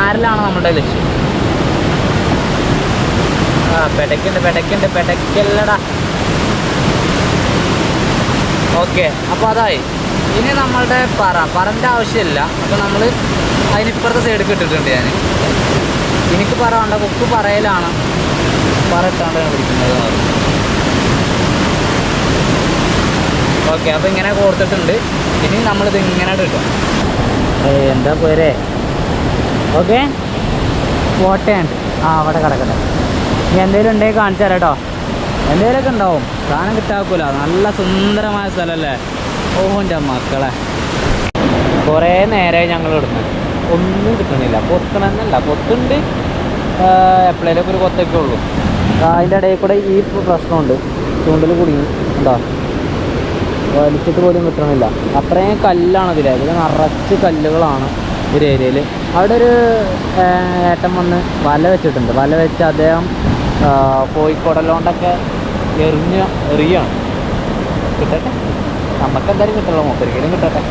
ആരിലാണ് നമ്മുടെ ലക്ഷ്യം. ആ പെടക്കുണ്ട് പെടക്കുണ്ട് പെടക്കല്ലടാ ഓക്കെ അപ്പോൾ അതായി. ഇനി നമ്മളുടെ പറ പറന്റെ ആവശ്യമില്ല. അപ്പോൾ നമ്മൾ അതിനിപ്പുറത്തെ സൈഡ് കിട്ടിയിട്ടുണ്ട് ഞാൻ എനിക്ക് പറ വേണ്ട കുക്ക് പറയലാണ്. പറ ഇട്ടാണ്ട് പിടിക്കുന്നത് ഓക്കെ അപ്പോൾ ഇങ്ങനെ കോർത്തിട്ടുണ്ട്. ഇനി നമ്മളിത് ഇങ്ങനെ കിട്ടും എന്താ പോരെ? ഓക്കെ? കോട്ടയുണ്ട് ആ അവിടെ കിടക്കട്ടെ. ഇനി എന്തെങ്കിലും ഉണ്ടെങ്കിൽ കാണിച്ചു തരാം കേട്ടോ. എന്തെങ്കിലുമൊക്കെ ഉണ്ടാവും. സാധനം കിട്ടാക്കൂല. നല്ല സുന്ദരമായ സ്ഥലമല്ലേ? ഓഹോന്റെ മക്കളെ. കുറേ നേരമായി ഞങ്ങൾ ഇടുന്നു ഒന്നും കിട്ടണില്ല. പൊത്തണമെന്നല്ല കൊത്തുണ്ട് എപ്പോഴേലൊക്കെ ഒരു കൊത്തൊക്കെ ഉള്ളൂ. അതിന്റെ ഇടയിൽ കൂടെ ഈ പ്രശ്നമുണ്ട്. ചൂണ്ടൽ കുടുങ്ങി എന്താ വലിച്ചിട്ട് പോലും കിട്ടണില്ല. അത്രയും കല്ലാണ് അതിലെ ഇതിൽ നിറച്ച് കല്ലുകളാണ് ഒരു ഏരിയയിൽ അവിടെ ഒരു ഏട്ടം വന്ന് വല വെച്ചിട്ടുണ്ട്. വല വെച്ച് അദ്ദേഹം കോഴിക്കോടല്ലോണ്ടൊക്കെ എറിഞ്ഞ എറിയാണ്. കിട്ടട്ടെ? നമുക്ക് എന്തായാലും കിട്ടുള്ളൂ മൂപ്പരിക്കലും കിട്ടട്ടെ.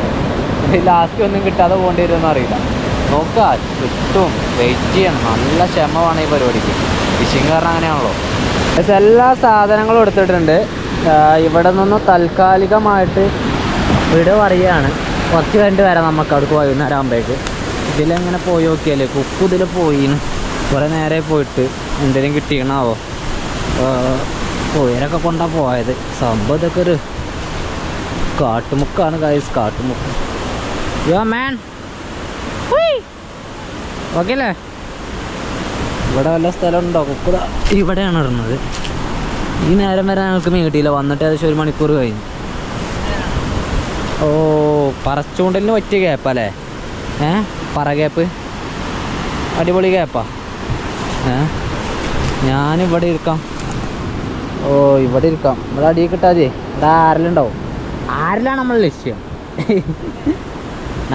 ലാസ്റ്റ് ഒന്നും കിട്ടാതെ പോകേണ്ടി വരുമെന്ന് അറിയില്ല. നോക്കുക കിട്ടും വെയിറ്റ് ചെയ്യണം നല്ല ക്ഷമമാണ് ഈ പരിപാടിക്ക്. ഫിഷിങ് കാരണം അങ്ങനെയാണല്ലോ. എല്ലാ സാധനങ്ങളും എടുത്തിട്ടുണ്ട്. ഇവിടെ നിന്ന് താൽക്കാലികമായിട്ട് വീട് പറയുകയാണ്. കുറച്ച് കഴിഞ്ഞിട്ട് വരാം നമുക്ക് അവിടെ വൈകുന്നേരം ആകുമ്പോഴേക്ക് ഇതിലെങ്ങനെ പോയി നോക്കിയാലേ കുക്ക് ഇതിൽ പോയി കുറേ നേരെ പോയിട്ട് എന്തെങ്കിലും കിട്ടിയണാവോ പോയരൊക്കെ കൊണ്ടാ പോയത്. സംഭവം ഇതൊക്കെ ഒരു കാട്ടുമുക്കാണ് ഗൈസ് കാട്ടുമുക്ക്. യോ മാൻ ഓക്കെ അല്ലേ? ഇവിടെ വല്ല സ്ഥലം ഉണ്ടോ കുക്കുട. ഇവിടെയാണ് ഇടുന്നത്. ഈ നേരം വരെ ഞങ്ങൾക്ക് മീൻ കിട്ടിയില്ല. വന്നിട്ട് ഏകദേശം ഒരു മണിക്കൂർ കഴിഞ്ഞു. ഓ പറച്ചുകൊണ്ടലിന് ഒറ്റ ഗ്യാപ്പല്ലേ ഏ? പറ ഗ്യാപ്പ് അടിപൊളി ഗ്യാപ്പാ ഏ? ഞാനിവിടെ ഇരിക്കാം. ഓ ഇവിടെ ഇരിക്കാം. ഇവിടെ അടിയിൽ കിട്ടാതെ. ഇവിടെ ആരലുണ്ടാവും ആരലാണ് നമ്മൾ ലക്ഷ്യം?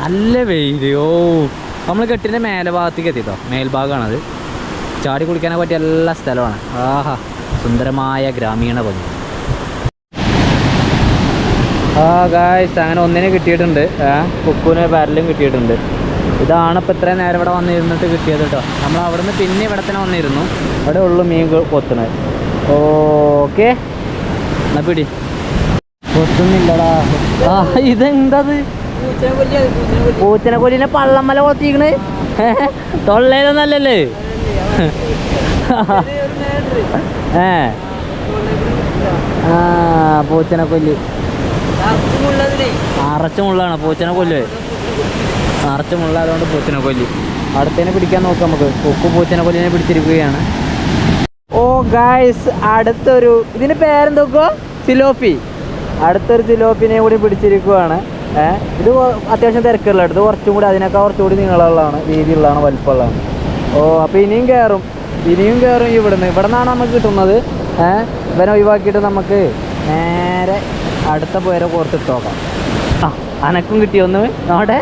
നല്ല വെയിൽ ഓ നമ്മൾ കെട്ടിന്റെ മേലെ ഭാഗത്തേക്ക് എത്തിട്ടോ? മേൽഭാഗമാണത് ചാടി കുളിക്കാനെ പറ്റിയ എല്ലാ സ്ഥലമാണ്. ആഹാ സുന്ദരമായ ഗ്രാമീണ ഭംഗി. ആ ഗായ്സ് അങ്ങനെ ഒന്നിനെ കിട്ടിയിട്ടുണ്ട്. കുക്കുവിന് പാരലും കിട്ടിയിട്ടുണ്ട്. ഇതാണ് ഇപ്പം ഇത്രയും നേരം ഇവിടെ വന്നിരുന്നിട്ട് കിട്ടിയത് കേട്ടോ നമ്മൾ അവിടെ നിന്ന് പിന്നെ ഇവിടെ തന്നെ വന്നിരുന്നു. ഇവിടെ ഉള്ളു മീൻ കൊത്തുന്നത്. ഓക്കെ. എന്നാ പിടി. കൊത്തുന്നില്ലടാ. ആ ഇതെന്താത്? പൂച്ചനെ കൊല്ലിനെ പള്ളമ്മല കൊത്തിക്കണ്? തൊള്ളയിലൊന്നല്ലല്ലേ? ഏ ആ പൂച്ചനെ കൊല്ലി. അറച്ചുമുള്ളാണ് അറച്ച മുള്ളാണ് പൂച്ചനെ കൊല്ല്. അറച്ച മുള്ള അതുകൊണ്ട് പൂച്ചനെ കൊല്ലി. അടുത്തതിനെ പിടിക്കാൻ നോക്കാം നമുക്ക്. കൊക്കു പൂച്ചനെ കൊല്ലിനെ പിടിച്ചിരിക്കുകയാണ്. ഓ ഗായ്സ് അടുത്തൊരു ഇതിന് പേരെന്തൊക്കെ? സിലോപ്പി. അടുത്തൊരു സിലോപ്പിനെ കൂടി പിടിച്ചിരിക്കുകയാണ്. ഏഹ് ഇത് അത്യാവശ്യം തിരക്കുള്ള അടുത്ത് കുറച്ചും കൂടി അതിനൊക്കെ കുറച്ചും കൂടി നീളമുള്ളതാണ് രീതിയുള്ളതാണ് വലിപ്പമുള്ളതാണ്. ഓ അപ്പോൾ ഇനിയും കയറും ഇനിയും കയറും ഇവിടുന്ന്. ഇവിടെ നിന്നാണ് നമുക്ക് കിട്ടുന്നത്. ഏഹ് ഇവനെ ഒഴിവാക്കിയിട്ട് നമുക്ക് നേരെ അടുത്ത പോയരെ കോർത്തിട്ട് നോക്കാം. ആ അനക്കും കിട്ടിയൊന്ന് നോടെ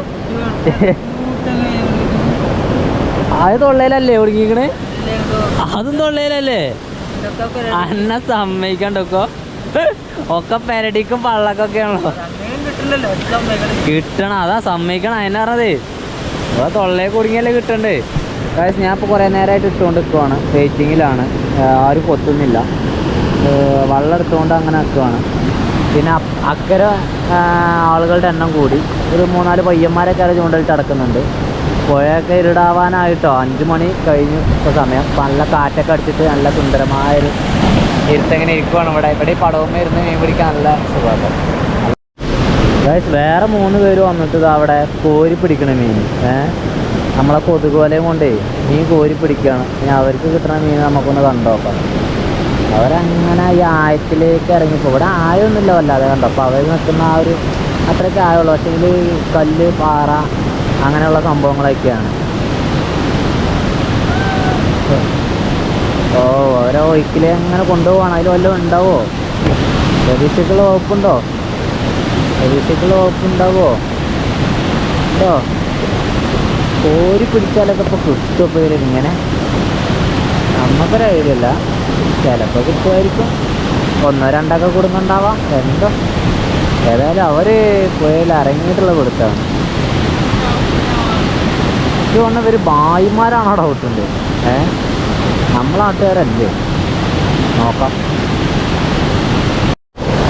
അത് തൊള്ളയിലല്ലേ ഒടുങ്ങിക്കണ് അതും തൊള്ളയിലല്ലേ? അന്നെ സമ്മതിക്കണ്ടൊക്കോ? ഒക്കെ പെരടിക്കും പള്ളക്കൊക്കെയാണല്ലോ കിട്ടണം അതാ സമ്മതിക്കണം. അതിനെ പറഞ്ഞത്. തൊള്ളയെ കുടുങ്ങിയല്ലേ കിട്ടണ്ടേ? കാശ് ഞാൻ ഇപ്പോൾ കുറേ നേരമായിട്ട് ഇട്ടുകൊണ്ട് നിൽക്കുവാണ് വെയിറ്റിങ്ങിലാണ് ആരും കൊത്തുന്നില്ല വള്ളം എടുത്തുകൊണ്ട് അങ്ങനെ നിൽക്കുവാണ് പിന്നെ അക്കര ആളുകളുടെ എണ്ണം കൂടി. ഒരു മൂന്നാൽ പയ്യന്മാരൊക്കെ അത് ചൂണ്ടലിട്ട് നടക്കുന്നുണ്ട്. പുഴയൊക്കെ ഇരുടാവാനായിട്ടോ? അഞ്ച് മണി കഴിഞ്ഞു ഇപ്പോൾ സമയം. നല്ല കാറ്റൊക്കെ അടിച്ചിട്ട് നല്ല സുന്ദരമായൊരു ഇരുത്തങ്ങനെ ഇരിക്കുവാണ് ഇവിടെ. ഇവിടെ ഈ പടവും ഇരുന്ന് മീൻ പിടിക്കാൻ നല്ല സുഖമാണ് വേറെ മൂന്ന് പേര് വന്നിട്ട് അവിടെ കോരി പിടിക്കണ മീൻ. ഏ? നമ്മളെ കൊതുക് വലയും കൊണ്ടേ മീൻ കോരി പിടിക്കുകയാണ് ഇനി അവർക്ക് കിട്ടുന്ന മീൻ നമുക്കൊന്ന് കണ്ടോക്കാം. അവരങ്ങനെ ഈ ആയത്തിലേക്ക് ഇറങ്ങിപ്പോ. ഇവിടെ ആയൊന്നുമില്ല വല്ലാതെ കണ്ടോ. അപ്പോൾ അവർ നിൽക്കുന്ന ആ ഒരു അത്രയ്ക്ക് ആയുള്ളൂ. പക്ഷേ ഇതിൽ കല്ല് പാറ അങ്ങനെയുള്ള സംഭവങ്ങളൊക്കെയാണ്. ഓ ഓരോ ഒഴുക്കിൽ അങ്ങനെ കൊണ്ടുപോവാണ്? അതിൽ വല്ലതും ഉണ്ടാവോ? പ്രതീക്ഷക്കുള്ള വകുപ്പുണ്ടോ? പ്രതീക്ഷക്കുള്ള വകുപ്പുണ്ടാവോ? ഉണ്ടോ? കോരി പിടിച്ചാലൊക്കെ ഇപ്പോൾ കിട്ടും ഇപ്പോൾ ഇതിൽ ഇങ്ങനെ. നമുക്കൊരു ഐഡിയ ഇല്ല ചിലപ്പോൾ കിട്ടുമായിരിക്കും. ഒന്നോ രണ്ടൊക്കെ കൊടുക്കുന്നുണ്ടാവാം എന്തോ. ഏതായാലും അവർ പുഴയിൽ ഇറങ്ങിയിട്ടുള്ള കൊടുത്താണ്. ഇത് തോന്നുന്നു ഇവർ ഭായിമാരാണോ ഡൗട്ടുണ്ട്? ഏ? നമ്മളാട്ടുകാരല്ലേ നോക്കാം.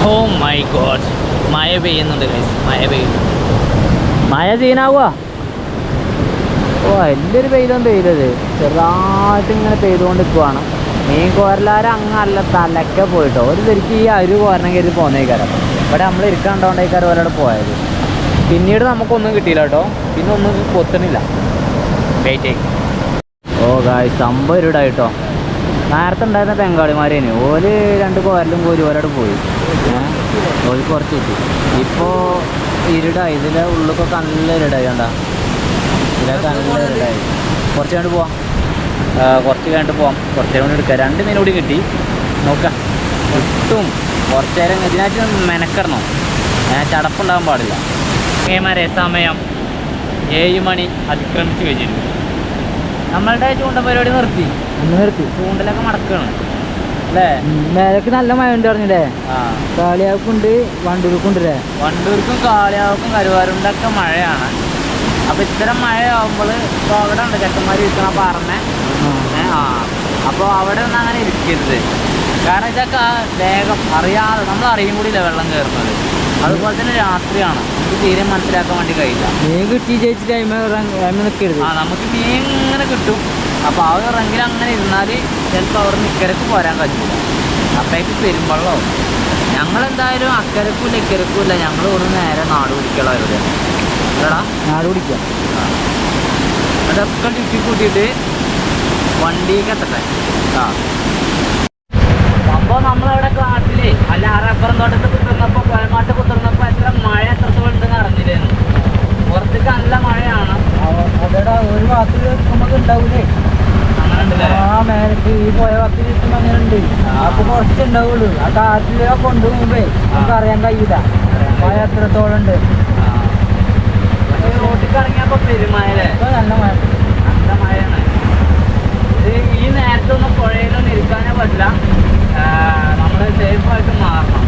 Oh my god. മഴ പെയ്യുന്നുണ്ട് മഴ പെയ്യുന്നു മഴ സീനാവുക വലിയൊരു പെയ്തൊന്നും പെയ്തത്. ചെറുതായിട്ട് ഇങ്ങനെ പെയ്തുകൊണ്ട് നിൽക്കുവാണ് മീൻ കോരലാരം അങ്ങല്ല തലക്കെ പോയിട്ടോ. ഒരു ശരിക്കും ഈ അരു കോരണം കയറി പോന്നേക്കാരം. ഇവിടെ നമ്മൾ ഇരിക്കാണ്ടോണ്ടേക്കാരം ഒരാടെ പോയത്. പിന്നീട് നമുക്കൊന്നും കിട്ടിയില്ല കേട്ടോ. പിന്നെ ഒന്നും കൊത്തണില്ല വെയിറ്റ് ഓ ഗായ് സംഭവം ഇരുടായിട്ടോ. നേരത്തെ ഉണ്ടായിരുന്ന ബംഗാളിമാരേന് ഓര് രണ്ട് കോരലും കോരി ഒരാട് പോയി. ഓൽ കുറച്ച് കിട്ടി. ഇപ്പോൾ ഇരുടായി. ഇതിന്റെ ഉള്ളിലൊക്കെ നല്ല ഇരുടായി കണ്ട. ഇരുടായി കുറച്ച് കണ്ട് പോവാം. കുറച്ച് കണ്ട് പോവാം. കുറച്ച് നേരം കൂടി എടുക്കാം. രണ്ട് മീൻ കൂടി കിട്ടി. നോക്കാം. കിട്ടും കുറച്ച് നേരം ഇതിനായിട്ട് മെനക്കിടണം. ഞാൻ ചടപ്പുണ്ടാകാൻ പാടില്ല. ഏമാരെ സമയം. ഏഴ് മണി അതിക്രമിച്ച് കഴിഞ്ഞിരുന്നു നമ്മളുടെ ചൂണ്ട പരിപാടി നിർത്തി. നിർത്തി. ചൂണ്ടലൊക്കെ മടക്കണം. അല്ലേ? മേലേക്ക് നല്ല മഴ ഉണ്ട് പറഞ്ഞില്ലേ? ആ. കാളിയാക്കുണ്ട് വണ്ടൂർക്കുണ്ട് അല്ലേ വണ്ടൂർക്കും കാളിയാവർക്കും കരുവാരുണ്ടൊക്കെ മഴയാണ്. അപ്പോൾ ഇത്തരം മഴയാകുമ്പോൾ അവിടെ ഉണ്ട് ചെക്കന്മാർ ഇരിക്കണ പാറന്നെ ആ. അപ്പോൾ അവിടെ ഒന്നും അങ്ങനെ ഇരിക്കരുത്. കാരണം ഇതൊക്കെ വേഗം അറിയാതെ നമ്മൾ അറിയും കൂടിയില്ല വെള്ളം കയറുന്നത് അതുപോലെ തന്നെ രാത്രിയാണ്. നമുക്ക് തീരെ മനസ്സിലാക്കാൻ വേണ്ടി കഴിയില്ല. മീൻ കിട്ടി ചേച്ചി ടൈം നിൽക്കരുത് ആ നമുക്ക് മീൻ ഇങ്ങനെ കിട്ടും. അപ്പോൾ ആ ഒരു റെങ്കിൽ അങ്ങനെ ഇരുന്നാൽ ചിലപ്പോൾ അവിടെ ഇക്കരക്ക് പോരാൻ കഴിയില്ല അപ്പോഴേക്ക് പെരുമ്പള്ളോ. ഞങ്ങളെന്തായാലും ഇക്കരക്കും ഇല്ല ഞങ്ങൾ ഒരു നേരെ നാട് എടാ നാട് പിടിക്കാം അതൊക്കെ ചുറ്റി കൂട്ടിയിട്ട് വണ്ടിക്ക് എത്തട്ടെ. ആ. അപ്പോൾ നമ്മളവിടെ അല്ല ആ റബ്ബർ തോട്ടത്തിൽ കുത്തിർന്നപ്പോൾ കോയമാട്ട് കുത്തിർന്നപ്പോൾ എത്ര മഴ എത്രത്തോളം ഉണ്ടെന്ന് അറിഞ്ഞില്ലായിരുന്നു പുറത്തേക്ക് നല്ല മഴയാണ്. അതെടാ ഒരു ഭാഗത്ത് നമുക്ക് ഉണ്ടാവൂലേ? ആ മേലേക്ക് ഈ പോയ ഭാഗത്ത് ചുറ്റും അങ്ങനെ ഉണ്ട് അപ്പൊ കുറച്ച് ഉണ്ടാവുള്ളൂ. ആ കാട്ടിലെ കൊണ്ടുപോകുമ്പേ നമുക്ക് അറിയാൻ കഴിയില്ല. മഴ എത്രത്തോളം ഉണ്ട്. റോട്ടിൽ ഇറങ്ങിയപ്പോ പെരുമഴല്ലേ നല്ല മഴ. നല്ല മഴയാണ്. ഇത് ഈ നേരത്തൊന്നും പുഴയിലൊന്നും ഇരിക്കാനേ പറ്റില്ല. നമ്മൾ സേഫായിട്ട് മാറണം.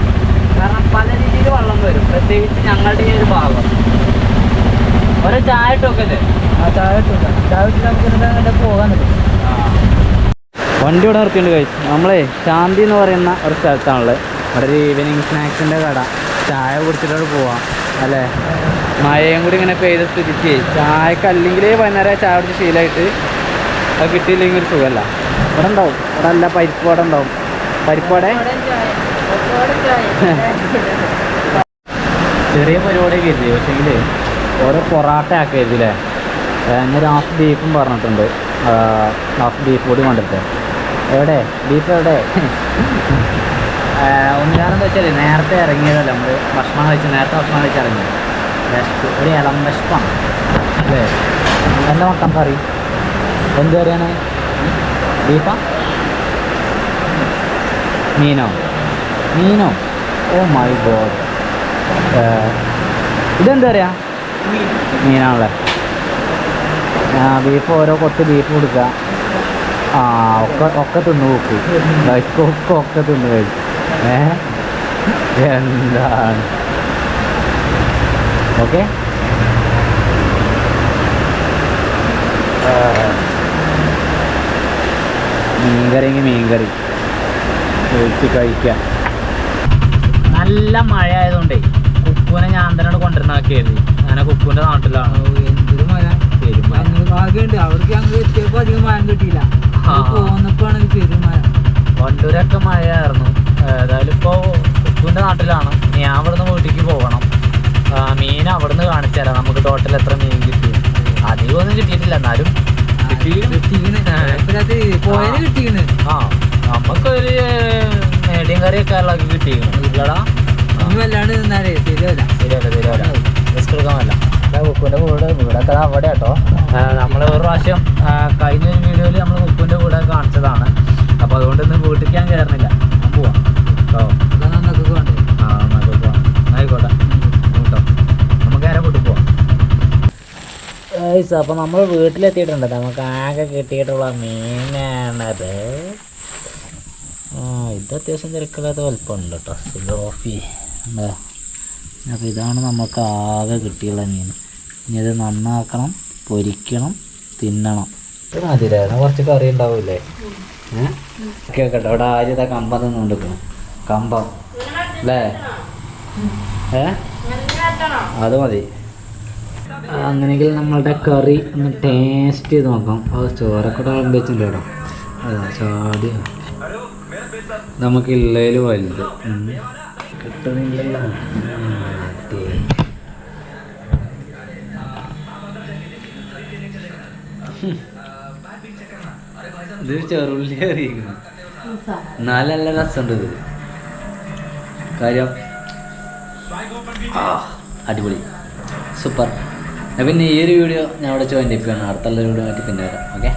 കാരണം പല രീതിയിൽ വെള്ളം വരും. പ്രത്യേകിച്ച് ഞങ്ങളുടെ ഈ ഒരു ഭാഗം. ഒരു ചായ ആ ചായ ചായ ഇട്ട് നമുക്ക് എന്നിട്ട് അങ്ങോട്ട് പോകാൻ പറ്റും. വണ്ടി ഇവിടെ നിർത്തിയിട്ടുണ്ട് കഴിച്ചു നമ്മളെ ശാന്തി എന്ന് പറയുന്ന ഒരു സ്ഥലത്താണുള്ളത്. അവിടെ ഒരു ഈവനിങ് സ്നാക്സിന്റെ കട. ചായ കുടിച്ചിട്ടോട് പോവാം. അല്ലേ? മഴയും കൂടി ഇങ്ങനെ പെയ്ത സ്ഥിതിക്ക്. ചായക്ക് അല്ലെങ്കിൽ വൈകുന്നേരം ചായ കുടിച്ച് ശീലമായിട്ട് അത് കിട്ടിയില്ലെങ്കിൽ ഒരു സുഖമല്ല. ഇവിടെ ഉണ്ടാവും. ഇവിടെ അല്ല പരിപ്പ് വട ഉണ്ടാവും. പരിപ്പ് വട? ചെറിയ പരിപാടി കരുതി പക്ഷേങ്കിൽ ഓരോ പൊറാട്ട ആക്കരുത് അല്ലേ? ഞാൻ ഹാഫ് ബീഫും പറഞ്ഞിട്ടുണ്ട്. ഹാഫ് ബീഫ് കൂടി കൊണ്ടിട്ട്. എവിടെ? ബീഫ് എവിടെ? ഒന്ന് കാരണം എന്താ വെച്ചാൽ നേരത്തെ ഇറങ്ങിയതല്ല നമ്മൾ ഭക്ഷണം കഴിച്ച് നേരത്തെ ഭക്ഷണം കഴിച്ച് ഇറങ്ങി വിശപ്പ് ഒരു ഇളം വിശപ്പാണ്. അല്ലേ? നല്ല മട്ടൻ കറി? എന്ത് കറിയാണ്? ബീഫ? മീനോ? മീനോ? Oh my god. ഇതെന്താ പറയാ മീനാണല്ലേ? ആ ബീഫ് ഓരോ കൊത്ത് ബീഫ് കൊടുക്കുക. ആ ഒക്കെ ഒക്കെ തിന്നു നോക്കി. ഒക്കെ ഒക്കെ തിന്നു കഴിച്ചു എന്താണ് ഓക്കെ. മീൻകറിയെങ്കിൽ മീൻകറി. ഒഴിച്ച് കഴിക്കാം. നല്ല മഴ ആയതുകൊണ്ടേ കുക്കുവിനെ ഞാൻ തന്നെ കൊണ്ടുവരുന്നാക്കിയത് അങ്ങനെ കുക്കുവിന്റെ നാട്ടിലാണ്. എന്തൊരു മഴ. ഭാഗ്യമുണ്ട്. അവർക്ക് ഞങ്ങൾ എത്തിയപ്പോൾ അധികം മഴ കിട്ടിയില്ല. ആ. പോന്നപ്പോഴാണ് പെരുമഴ. വണ്ടൂരൊക്കെ മഴയായിരുന്നു. ഏതായാലും ഇപ്പോൾ ഉപ്പുവിന്റെ നാട്ടിലാണ്. ഞാൻ അവിടുന്ന് വീട്ടിലേക്ക് പോകണം. മീൻ അവിടുന്ന് കാണിച്ചു തരാം. നമുക്ക് ടോട്ടൽ എത്ര മീൻ കിട്ടി. അധികം ഒന്നും കിട്ടിയിട്ടില്ല. എന്നാലും ആ നമുക്കൊരു മീഡിയം കറിയൊക്കെ ഉള്ളതൊക്കെ കിട്ടിയിരുന്നു ഇല്ലടാ. വല്ലാണ്ട് നിന്നാലേ ശരിയല്ല ശരിയല്ല ശരിയല്ല റിസ്ക് എടുക്കാമല്ല കുക്കുവിന്റെ വീട് വീടൊക്കെ അവിടെ കേട്ടോ. നമ്മൾ ഒരു പ്രാവശ്യം കഴിഞ്ഞ ഒരു വീഡിയോയിൽ നമ്മൾ കുക്കുവിന്റെ കൂടെ കാണിച്ചതാണ്. അപ്പോൾ അതുകൊണ്ട് ഇന്ന് വീട്ടിൽ ഞാൻ കയറുന്നില്ല പോവാം. കേട്ടോ അതാ നമുക്ക് വേണ്ടത് ആ നമുക്ക് പോവാം. ആയിക്കോട്ടെ. കേട്ടോ. നമുക്ക് നേരെ വീട്ടിൽ പോവാം. അപ്പോൾ നമ്മൾ വീട്ടിലെത്തിയിട്ടുണ്ട്. നമുക്ക് ആകെ കിട്ടിയിട്ടുള്ള മീനാണത്. ആ ഇത് അത്യാവശ്യം തിരക്കില്ലാത്ത വലുപ്പമുണ്ട് കേട്ടോ സിലോഫി അപ്പോൾ ഇതാണ് നമുക്ക് ആകെ കിട്ടിയുള്ള മീൻ. ഇനി ഇത് നന്നാക്കണം പൊരിക്കണം തിന്നണം. ഇത് കുറച്ച് കറി ഉണ്ടാവില്ലേ? ഏഹ് കേട്ടോ ഇവിടെ ആര്യത കമ്പ കമ്പം തിന്നുകൊണ്ടിരിക്കണം കമ്പം. അല്ലേ ഏ? അത് മതി. അങ്ങനെയെങ്കിൽ നമ്മളുടെ കറി ഒന്ന് ടേസ്റ്റ് ചെയ്ത് നോക്കാം. അത് ചോറൊക്കെ വിളമ്പി വെച്ചിട്ടുണ്ട് കേട്ടോ. അതാ ചാടി. നമുക്കില്ലേൽ വലുത്. കിട്ടുന്നില്ലല്ലോ. ഇത് ചെറുള്ളി അറിയിക്കുന്നു എന്നാലും നല്ല രസമുണ്ട് ഇത്. കാര്യം? അടിപൊളി. സൂപ്പർ. പിന്നെ ഈ ഒരു വീഡിയോ ഞാൻ അവിടെ ജോയിൻ ചെയ്യിപ്പിക്കണം അടുത്തുള്ള വീഡിയോ ആയിട്ട് പിന്നെ വരാം. ഓക്കെ